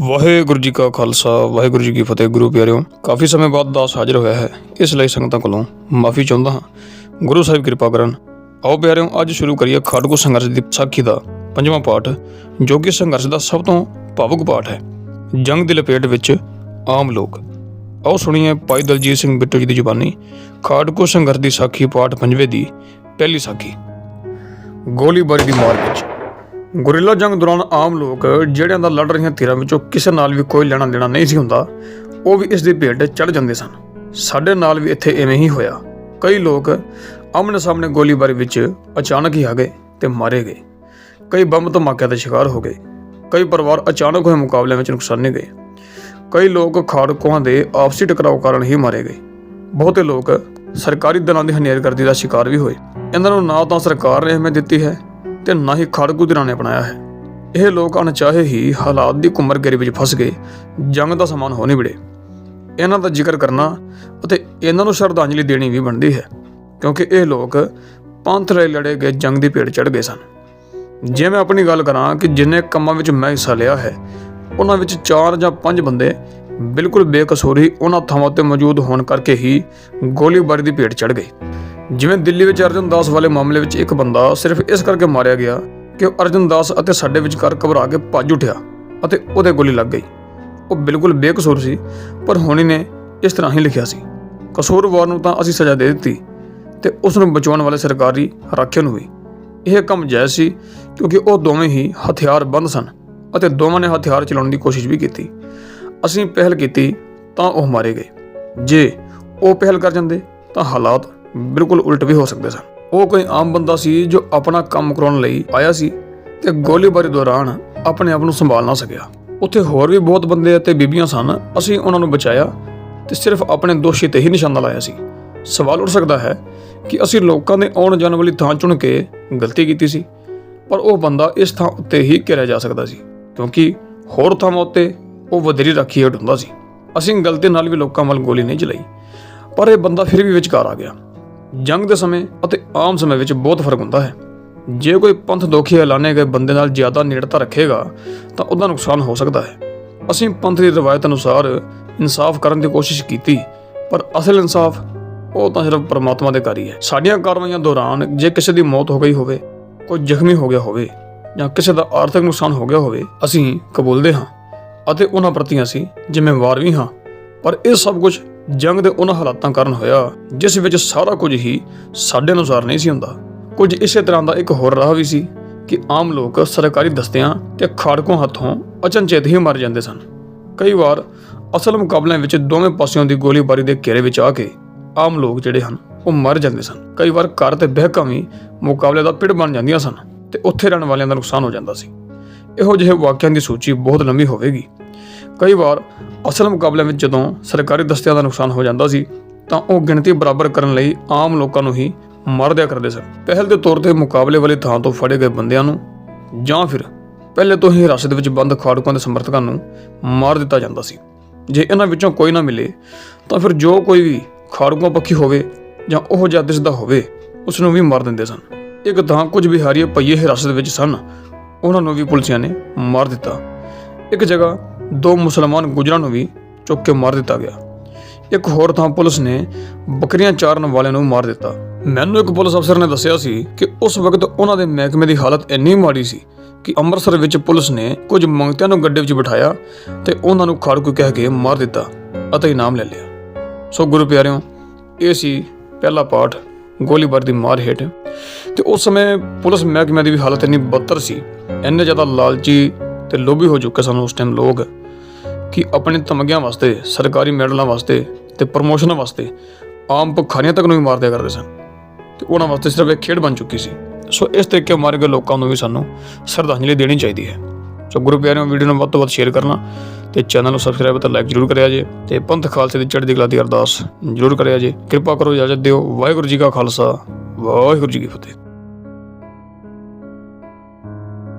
ਵਾਹਿਗੁਰੂ ਜੀ ਕਾ ਖਾਲਸਾ, ਵਾਹਿਗੁਰੂ ਜੀ ਕੀ ਫਤਿਹ ਗੁਰੂ ਪਿਆਰਿਓ। ਕਾਫੀ ਸਮੇਂ ਬਾਅਦ ਦਾਸ ਹਾਜ਼ਰ ਹੋਇਆ ਹੈ, ਇਸ ਲਈ ਸੰਗਤਾਂ ਕੋਲੋਂ ਮਾਫੀ ਚਾਹੁੰਦਾ ਹਾਂ। ਗੁਰੂ ਸਾਹਿਬ ਕਿਰਪਾ ਕਰਨ। ਆਓ ਪਿਆਰਿਓ, ਅੱਜ ਸ਼ੁਰੂ ਕਰੀਏ ਖਾੜਕੂ ਸੰਘਰਸ਼ ਦੀ ਸਾਖੀ ਦਾ ਪੰਜਵਾਂ ਪਾਠ, ਜੋ ਕਿ ਸੰਘਰਸ਼ ਦਾ ਸਭ ਤੋਂ ਭਾਵੁਕ ਪਾਠ ਹੈ। ਜੰਗ ਦੀ ਲਪੇਟ ਵਿੱਚ ਆਮ ਲੋਕ। ਆਓ ਸੁਣੀਏ ਭਾਈ ਦਲਜੀਤ ਸਿੰਘ ਬਿੱਟੂ ਜੀ ਦੀ ਜ਼ੁਬਾਨੀ। ਖਾੜਕੂ ਸੰਘਰਸ਼ ਦੀ ਸਾਖੀ ਪਾਠ ਪੰਜਵੇਂ ਦੀ ਪਹਿਲੀ ਸਾਖੀ। ਗੋਲੀਬਾਰੀ ਦੀ ਮਾਰ ਵਿੱਚ ਗੁਰਿੱਲਾ ਜੰਗ ਦੌਰਾਨ ਆਮ ਲੋਕ ਜਿਹੜਿਆਂ ਦਾ ਲੜ ਰਹੀਆਂ ਧਿਰਾਂ ਵਿੱਚੋਂ ਕਿਸੇ ਨਾਲ ਵੀ ਕੋਈ ਲੈਣਾ ਦੇਣਾ ਨਹੀਂ ਸੀ ਹੁੰਦਾ, ਉਹ ਵੀ ਇਸ ਦੀ ਭੇਟ ਚੜ ਜਾਂਦੇ ਸਨ। ਸਾਡੇ ਨਾਲ ਵੀ ਇੱਥੇ ਐਵੇਂ ਹੀ ਹੋਇਆ। ਕਈ ਲੋਕ ਆਮਣੇ ਸਾਹਮਣੇ ਗੋਲੀਬਾਰੀ ਵਿੱਚ ਅਚਾਨਕ ਹੀ ਆ ਗਏ ਤੇ ਮਾਰੇ ਗਏ। ਕਈ ਬੰਬ ਧਮਾਕਿਆਂ ਦੇ ਸ਼ਿਕਾਰ ਹੋ ਗਏ। ਕਈ ਪਰਿਵਾਰ ਅਚਾਨਕ ਹੋਏ ਮੁਕਾਬਲਿਆਂ ਵਿੱਚ ਨੁਕਸਾਨੇ ਗਏ। ਕਈ ਲੋਕ ਖਾੜਕੂਆਂ ਦੇ ਆਪਸੀ ਟਕਰਾਓ ਕਾਰਨ ਹੀ ਮਾਰੇ ਗਏ। ਬਹੁਤੇ ਲੋਕ ਸਰਕਾਰੀ ਦਲਾਂ ਦੀ ਹਨੇਰਗਰਦੀ ਦਾ ਸ਼ਿਕਾਰ ਵੀ ਹੋਏ। ਇਹਨਾਂ ਨੂੰ ਨਾ ਤਾਂ ਸਰਕਾਰ ਨੇ ਅਹਿਮੀਅਤ ਦਿੱਤੀ ਹੈ ਤੇ ਨਾ ਹੀ ਖਾੜਕੂ ਦਲਾਂ ਨੇ ਅਪਣਾਇਆ ਹੈ। ਇਹ ਲੋਕ ਅਣਚਾਹੇ ਹੀ ਹਾਲਾਤ ਦੀ ਕੁਮਰਗਰੀ ਵਿੱਚ ਫਸ ਗਏ। ਜੰਗ ਦਾ ਸਮਾਨ ਹੋ ਨਹੀਂ ਵਿੜੇ ਇਹਨਾਂ ਦਾ ਜ਼ਿਕਰ ਕਰਨਾ ਅਤੇ ਇਹਨਾਂ ਨੂੰ ਸ਼ਰਧਾਂਜਲੀ ਦੇਣੀ ਵੀ ਬਣਦੀ ਹੈ, ਕਿਉਂਕਿ ਇਹ ਲੋਕ ਪੰਥ ਲਈ ਲੜੇ ਗਏ ਜੰਗ ਦੀ ਭੇਟ ਚੜ ਗਏ ਸਨ। ਜੇ ਮੈਂ ਆਪਣੀ ਗੱਲ ਕਰਾਂ ਕਿ ਜਿੰਨੇ ਕੰਮਾਂ ਵਿੱਚ ਮੈਂ ਹਿੱਸਾ ਲਿਆ ਹੈ, ਉਹਨਾਂ ਵਿੱਚ 4 ਜਾਂ 5 ਬੰਦੇ ਬਿਲਕੁਲ ਬੇਕਸੂਰ ਹੀ ਉਹਨਾਂ ਥਾਵਾਂ ਤੇ ਮੌਜੂਦ ਹੋਣ ਕਰਕੇ ਹੀ ਗੋਲੀਬਾਰੀ ਦੀ ਭੇਟ ਚੜ ਗਏ। ਜਿਵੇਂ ਦਿੱਲੀ ਵਿੱਚ ਅਰਜਨ ਦਾਸ ਵਾਲੇ ਮਾਮਲੇ ਵਿੱਚ ਇੱਕ ਬੰਦਾ ਸਿਰਫ ਇਸ ਕਰਕੇ ਮਾਰਿਆ ਗਿਆ ਕਿ ਉਹ ਅਰਜਨ ਦਾਸ ਅਤੇ ਸਾਡੇ ਵਿਚਕਾਰ ਘਬਰਾ ਕੇ ਭੱਜ ਉੱਠਿਆ ਅਤੇ ਉਹਦੇ ਗੋਲੀ ਲੱਗ ਗਈ। ਉਹ ਬਿਲਕੁਲ ਬੇਕਸੂਰ ਸੀ, ਪਰ ਹੋਣੀ ਨੇ ਇਸ ਤਰ੍ਹਾਂ ਹੀ ਲਿਖਿਆ ਸੀ, ਕਸੂਰਵਾਰ ਨੂੰ ਤਾਂ ਅਸੀਂ ਸਜ਼ਾ ਦੇ ਦਿੱਤੀ ਤੇ ਉਸ ਨੂੰ ਬਚਾਉਣ ਵਾਲੇ ਸਰਕਾਰੀ ਰਾਖਿਆਂ ਨੂੰ ਵੀ। ਇਹ ਕੰਮ ਜਾਇਜ਼ ਸੀ ਕਿਉਂਕਿ ਉਹ ਦੋਵੇਂ ਹੀ ਹਥਿਆਰਬੰਦ ਸਨ ਅਤੇ ਦੋਵਾਂ ਨੇ ਹਥਿਆਰ ਚਲਾਉਣ ਦੀ ਕੋਸ਼ਿਸ਼ ਵੀ ਕੀਤੀ। ਅਸੀਂ ਪਹਿਲ ਕੀਤੀ ਤਾਂ ਉਹ ਮਾਰੇ ਗਏ। ਜੇ ਉਹ ਪਹਿਲ ਕਰ ਜਾਂਦੇ ਤਾਂ ਹਾਲਾਤ ਬਿਲਕੁਲ ਉਲਟ ਵੀ ਹੋ ਸਕਦੇ ਸਨ। ਉਹ ਕੋਈ ਆਮ ਬੰਦਾ ਸੀ ਜੋ ਆਪਣਾ ਕੰਮ ਕਰਾਉਣ ਲਈ ਆਇਆ ਸੀ ਤੇ ਗੋਲੀਬਾਰੀ ਦੌਰਾਨ ਆਪਣੇ ਆਪ ਨੂੰ ਸੰਭਾਲ ਨਾ ਸਕਿਆ। ਉੱਥੇ ਹੋਰ ਵੀ ਬਹੁਤ ਬੰਦੇ ਅਤੇ ਬੀਬੀਆਂ ਸਨ। ਅਸੀਂ ਉਹਨਾਂ ਨੂੰ ਬਚਾਇਆ ਤੇ ਸਿਰਫ ਆਪਣੇ ਦੋਸ਼ੀ ਤੇ ਹੀ ਨਿਸ਼ਾਨਾ ਲਾਇਆ ਸੀ। ਸਵਾਲ ਉੱਠ ਸਕਦਾ ਹੈ ਕਿ ਅਸੀਂ ਲੋਕਾਂ ਦੇ ਆਉਣ ਜਾਣ ਵਾਲੀ ਥਾਂ ਚੁਣ ਕੇ ਗਲਤੀ ਕੀਤੀ ਸੀ, ਪਰ ਉਹ ਬੰਦਾ ਇਸ ਥਾਂ ਉੱਤੇ ਹੀ ਘਿਰਿਆ ਜਾ ਸਕਦਾ ਸੀ, ਕਿਉਂਕਿ ਹੋਰ ਥਾਵਾਂ ਉੱਤੇ ਉਹ ਵਧੇਰੀ ਰੱਖੀ ਹਟ ਹੁੰਦਾ ਸੀ। ਅਸੀਂ ਗਲਤੀ ਨਾਲ ਵੀ ਲੋਕਾਂ ਵੱਲ ਗੋਲੀ ਨਹੀਂ ਚਲਾਈ, ਪਰ ਇਹ ਬੰਦਾ ਫਿਰ ਵੀ ਵਿਚਕਾਰ ਆ ਗਿਆ। ਜੰਗ ਦੇ ਸਮੇਂ ਅਤੇ ਆਮ ਸਮੇਂ ਵਿੱਚ ਬਹੁਤ ਫ਼ਰਕ ਹੁੰਦਾ ਹੈ। ਜੇ ਕੋਈ ਪੰਥ ਦੋਖੀ ਐਲਾਨੇ ਗਏ ਬੰਦੇ ਨਾਲ ਜ਼ਿਆਦਾ ਨੇੜਤਾ ਰੱਖੇਗਾ, ਤਾਂ ਉਹਦਾ ਨੁਕਸਾਨ ਹੋ ਸਕਦਾ ਹੈ। ਅਸੀਂ ਪੰਥ ਦੀ ਰਵਾਇਤ ਅਨੁਸਾਰ ਇਨਸਾਫ ਕਰਨ ਦੀ ਕੋਸ਼ਿਸ਼ ਕੀਤੀ, ਪਰ ਅਸਲ ਇਨਸਾਫ ਉਹ ਤਾਂ ਸਿਰਫ ਪਰਮਾਤਮਾ ਦੇ ਘਰ ਹੀ ਹੈ। ਸਾਡੀਆਂ ਕਾਰਵਾਈਆਂ ਦੌਰਾਨ ਜੇ ਕਿਸੇ ਦੀ ਮੌਤ ਹੋ ਗਈ ਹੋਵੇ, ਕੋਈ ਜ਼ਖਮੀ ਹੋ ਗਿਆ ਹੋਵੇ ਜਾਂ ਕਿਸੇ ਦਾ ਆਰਥਿਕ ਨੁਕਸਾਨ ਹੋ ਗਿਆ ਹੋਵੇ, ਅਸੀਂ ਕਬੂਲਦੇ ਹਾਂ ਅਤੇ ਉਹਨਾਂ ਪ੍ਰਤੀ ਅਸੀਂ ਜ਼ਿੰਮੇਵਾਰ ਵੀ ਹਾਂ। ਪਰ ਇਹ ਸਭ ਕੁਝ ਜੰਗ ਦੇ ਉਹਨਾਂ ਹਾਲਾਤਾਂ ਕਾਰਨ ਹੋਇਆ, ਜਿਸ ਵਿੱਚ ਸਾਰਾ ਕੁਝ ਹੀ ਸਾਡੇ ਅਨੁਸਾਰ ਨਹੀਂ ਸੀ ਹੁੰਦਾ। ਕੁਝ ਇਸੇ ਤਰ੍ਹਾਂ ਦਾ ਇੱਕ ਹੋਰ ਰਾਹ ਵੀ ਸੀ ਕਿ ਆਮ ਲੋਕ ਸਰਕਾਰੀ ਦਸਤਿਆਂ ਤੇ ਖਾੜਕੂਆਂ ਹੱਥੋਂ ਅਚਨਚੇਤ ਹੀ ਮਰ ਜਾਂਦੇ ਸਨ। ਕਈ ਵਾਰ ਅਸਲ ਮੁਕਾਬਲਿਆਂ ਵਿੱਚ ਦੋਵੇਂ ਪਾਸਿਓਂ ਦੀ ਗੋਲੀਬਾਰੀ ਦੇ ਘੇਰੇ ਵਿੱਚ ਆ ਕੇ ਆਮ ਲੋਕ ਜਿਹੜੇ ਹਨ, ਉਹ ਮਰ ਜਾਂਦੇ ਸਨ। ਕਈ ਵਾਰ ਘਰ ਤੇ ਬਹਿਕਾਂ ਵੀ ਮੁਕਾਬਲੇ ਦਾ ਪਿੜ ਬਣ ਜਾਂਦੀਆਂ ਸਨ ਤੇ ਉੱਥੇ ਰਹਿਣ ਵਾਲਿਆਂ ਦਾ ਨੁਕਸਾਨ ਹੋ ਜਾਂਦਾ ਸੀ। ਇਹੋ ਜਿਹੇ ਵਾਕਿਆਂ ਦੀ ਸੂਚੀ ਬਹੁਤ ਲੰਮੀ ਹੋਵੇਗੀ। ਕਈ ਵਾਰ ਅਸਲ ਮੁਕਾਬਲਿਆਂ ਵਿੱਚ ਜਦੋਂ ਸਰਕਾਰੀ ਦਸਤਿਆਂ ਦਾ ਨੁਕਸਾਨ ਹੋ ਜਾਂਦਾ ਸੀ, ਤਾਂ ਉਹ ਗਿਣਤੀ ਬਰਾਬਰ ਕਰਨ ਲਈ ਆਮ ਲੋਕਾਂ ਨੂੰ ਹੀ ਮਾਰ ਦਿਆ ਕਰਦੇ ਸਨ। ਪਹਿਲ ਦੇ ਤੌਰ ਤੇ ਮੁਕਾਬਲੇ ਵਾਲੀ ਥਾਂ ਤੋਂ ਫੜੇ ਗਏ ਬੰਦਿਆਂ ਨੂੰ ਜਾਂ ਫਿਰ ਪਹਿਲੇ ਤੋਂ ਹੀ ਹਿਰਾਸਤ ਵਿੱਚ ਬੰਦ ਖਾੜਕੂਆਂ ਦੇ ਸਮਰਥਕਾਂ ਨੂੰ ਮਾਰ ਦਿੱਤਾ ਜਾਂਦਾ ਸੀ। ਜੇ ਇਹਨਾਂ ਵਿੱਚੋਂ ਕੋਈ ਨਾ ਮਿਲੇ, ਤਾਂ ਫਿਰ ਜੋ ਕੋਈ ਵੀ ਖਾੜਕੂਆਂ ਪੱਖੀ ਹੋਵੇ ਜਾਂ ਉਹ ਜਿਹਾ ਦਿਸਦਾ ਹੋਵੇ ਉਸ ਨੂੰ ਵੀ ਮਾਰ ਦਿੰਦੇ ਸਨ। ਇੱਕ ਤਾਂ ਕੁਝ ਬਿਹਾਰੀ ਪਈਏ ਹਿਰਾਸਤ ਵਿੱਚ ਸਨ, ਉਹਨਾਂ ਨੂੰ ਵੀ ਪੁਲਿਸਿਆਂ ਨੇ ਮਾਰ ਦਿੱਤਾ। ਇੱਕ ਜਗ੍ਹਾ ਦੋ ਮੁਸਲਮਾਨ ਗੁਜਰਾਂ ਨੂੰ ਵੀ ਚੁੱਕ ਕੇ ਮਾਰ ਦਿੱਤਾ ਗਿਆ। ਇੱਕ ਹੋਰ ਥਾਂ ਪੁਲਿਸ ਨੇ ਬੱਕਰੀਆਂ ਚਾਰਨ ਵਾਲਿਆਂ ਨੂੰ ਮਾਰ ਦਿੱਤਾ। ਮੈਨੂੰ ਇੱਕ ਪੁਲਿਸ ਅਫਸਰ ਨੇ ਦੱਸਿਆ ਸੀ ਕਿ ਉਸ ਵਕਤ ਉਹਨਾਂ ਦੇ ਮਹਿਕਮੇ ਦੀ ਹਾਲਤ ਇੰਨੀ ਮਾੜੀ ਸੀ ਕਿ ਅੰਮ੍ਰਿਤਸਰ ਵਿੱਚ ਪੁਲਿਸ ਨੇ ਕੁਝ ਮੰਗਤਿਆਂ ਨੂੰ ਗੱਡੇ ਵਿੱਚ ਬਿਠਾਇਆ ਤੇ ਉਹਨਾਂ ਨੂੰ ਖਾੜਕੂ ਕਹਿ ਕੇ ਮਾਰ ਦਿੱਤਾ ਅਤੇ ਇਨਾਮ ਲੈ ਲਿਆ। ਸੋ ਗੁਰੂ ਪਿਆਰਿਓ, ਇਹ ਸੀ ਪਹਿਲਾ ਪਾਠ ਗੋਲੀਬਾਰ ਦੀ ਮਾਰ ਹੇਠ। ਤੇ ਉਸ ਸਮੇਂ ਪੁਲਿਸ ਮਹਿਕਮੇ ਦੀ ਵੀ ਹਾਲਤ ਇੰਨੀ ਬਦਤਰ ਸੀ, ਇੰਨੇ ਜ਼ਿਆਦਾ ਲਾਲਚੀ ਤੇ ਲੋਭੀ ਹੋ ਚੁੱਕੇ ਸਨ ਉਸ ਟਾਈਮ ਲੋਕ ਕਿ ਆਪਣੇ ਤਮਗਿਆਂ ਵਾਸਤੇ, ਸਰਕਾਰੀ ਮੈਡਲਾਂ ਵਾਸਤੇ ਤੇ ਪ੍ਰਮੋਸ਼ਨਾਂ ਵਾਸਤੇ ਆਮ ਭੁਖਾਰੀਆਂ ਤੱਕ ਨੂੰ ਵੀ ਮਾਰ ਦਿਆ ਕਰਦੇ ਸਨ। ਤੇ ਉਹਨਾਂ ਵਾਸਤੇ ਸਿਰਫ ਇੱਕ ਖੇਡ ਬਣ ਚੁੱਕੀ ਸੀ। ਸੋ ਇਸ ਤਰੀਕੇ ਮਾਰੇ ਗਏ ਲੋਕਾਂ ਨੂੰ ਵੀ ਸਾਨੂੰ ਸ਼ਰਧਾਂਜਲੀ ਦੇਣੀ ਚਾਹੀਦੀ ਹੈ। ਸੋ ਗੁਰੂ ਪਿਆਰਿਓ, ਵੀਡੀਓ ਨੂੰ ਵੱਧ ਤੋਂ ਵੱਧ ਸ਼ੇਅਰ ਕਰਨਾ ਤੇ ਚੈਨਲ ਨੂੰ ਸਬਸਕ੍ਰਾਈਬ ਅਤੇ ਲਾਈਕ ਜਰੂਰ ਕਰਿਆ ਜੇ ਤੇ ਪੰਥ ਖਾਲਸੇ ਦੀ ਚੜ੍ਹਦੀ ਕਲਾ ਦੀ ਅਰਦਾਸ ਜਰੂਰ ਕਰਿਆ ਜੇ। ਕਿਰਪਾ ਕਰੋ ਇਜਾਜ਼ਤ ਦਿਓ। ਵਾਹਿਗੁਰੂ ਜੀ ਕਾ ਖਾਲਸਾ, ਵਾਹਿਗੁਰੂ ਜੀ ਕੀ ਫਤਿਹ।